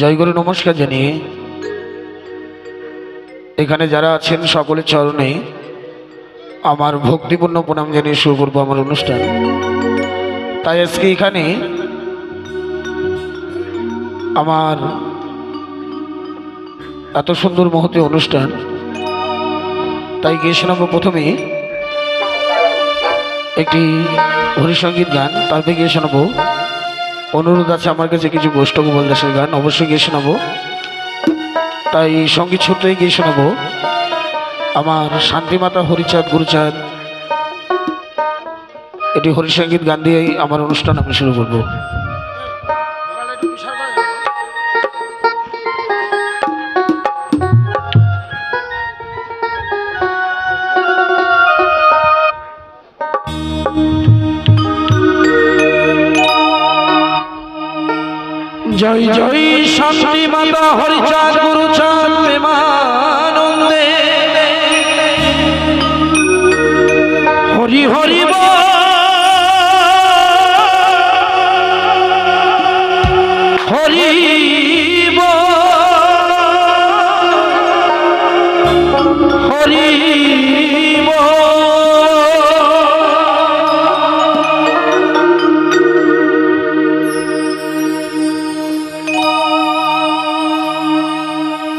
জয়গুরু নমস্কার জানিয়ে এখানে যারা আছেন সকলের চরণে আমার ভক্তিপূর্ণ প্রণাম জানিয়ে শুরু করব আমার অনুষ্ঠান। তাই আজকে এখানে আমার এত সুন্দর মহতি অনুষ্ঠান, তাই গিয়ে শোনাবো প্রথমে একটি হরিসঙ্গীত গান, তারপরে গিয়ে শোনাবো অনুরোধ আছে আমার কাছে কিছু বৈষ্ণব সেই গান, অবশ্যই গিয়ে শোনাবো। তাই সংগীত সূত্রেই গিয়ে শোনাবো। আমার শান্তিমাতা হরিচাঁদ গুরুচাঁদ, এটি হরিসঙ্গীত গান দিয়েই আমার অনুষ্ঠান আমি শুরু করব। শান্তি মাতা হরিচাঁদ গুরুচাঁদ প্রেমানন্দে হরি হরি। হরি। হরি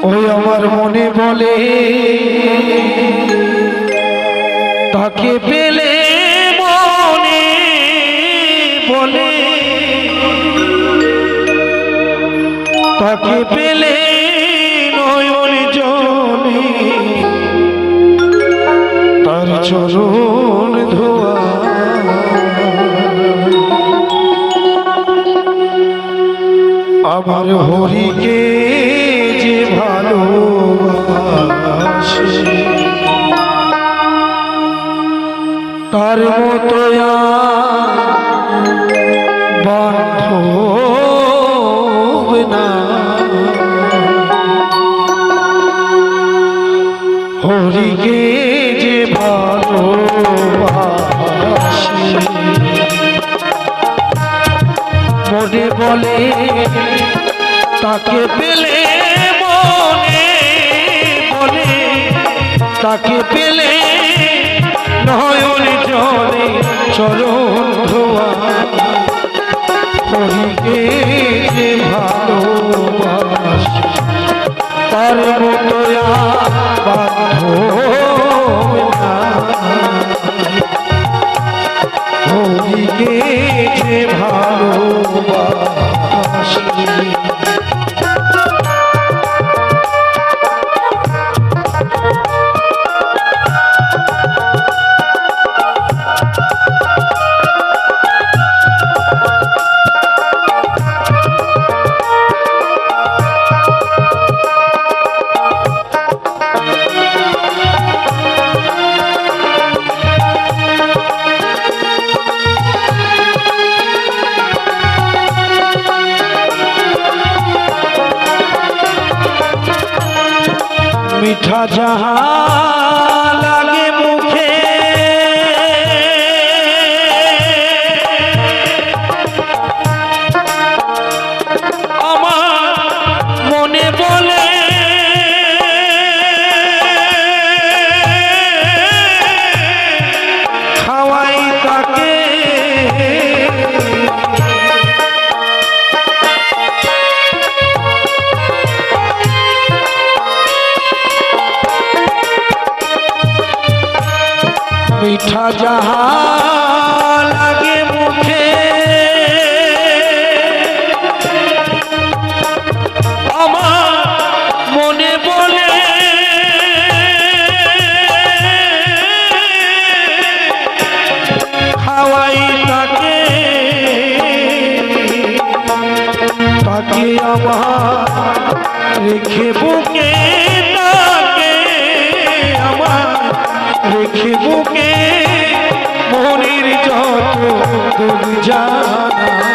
ওই আমার মনে বলে তাকে পেলে মনে বলে তাকে পেলে তার মতো না। হরিকে যে ভালোবাসে। মনে বলে তাকে পেলে মনে বলে, তাকে পেলে নয়ন চরণ ধোয়া। হরিকে যে ভালোবাসে তার মতো আর মিঠা আমার রেখে বুকে তাকে আমার রেখে বুকে মনের যত জানা।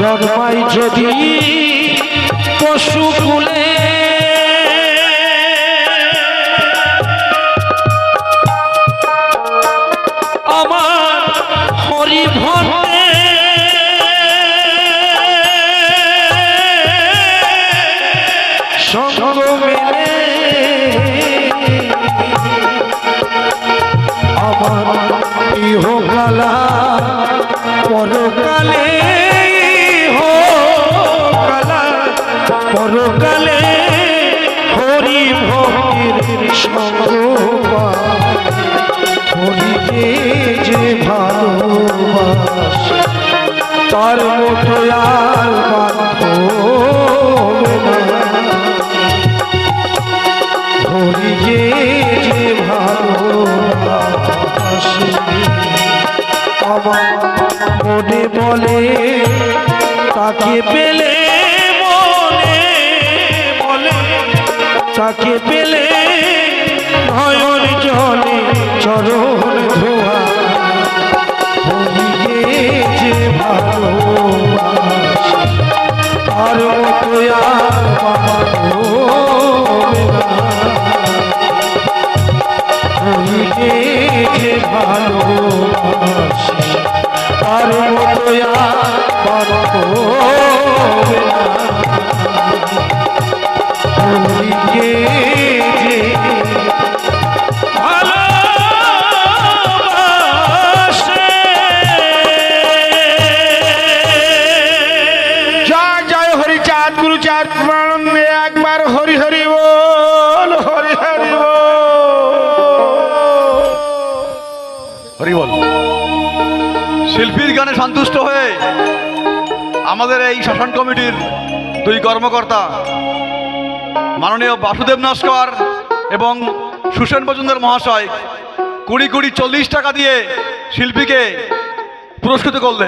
জন্মাই যদি পশু কুলে যে ভালোবাসে। তার মতো আর হরিকে যে ভালোবাসে মনে বলে, তাকে পেলে মনে বলে, তাকে পেলে নয়ন জলে চরণ ধোয়া। গুরু চাঁদ একবার হরি হরি বল, হরি হরি হরি বল। শিল্পীর গানে সন্তুষ্ট হয়ে আমাদের এই শাসন কমিটির দুই কর্মকর্তা মাননীয় বাসুদেব নস্কর এবং সুসেন মজুমদার মহাশয় কুড়ি কুড়ি চল্লিশ টাকা দিয়ে শিল্পীকে পুরস্কৃত করলেন।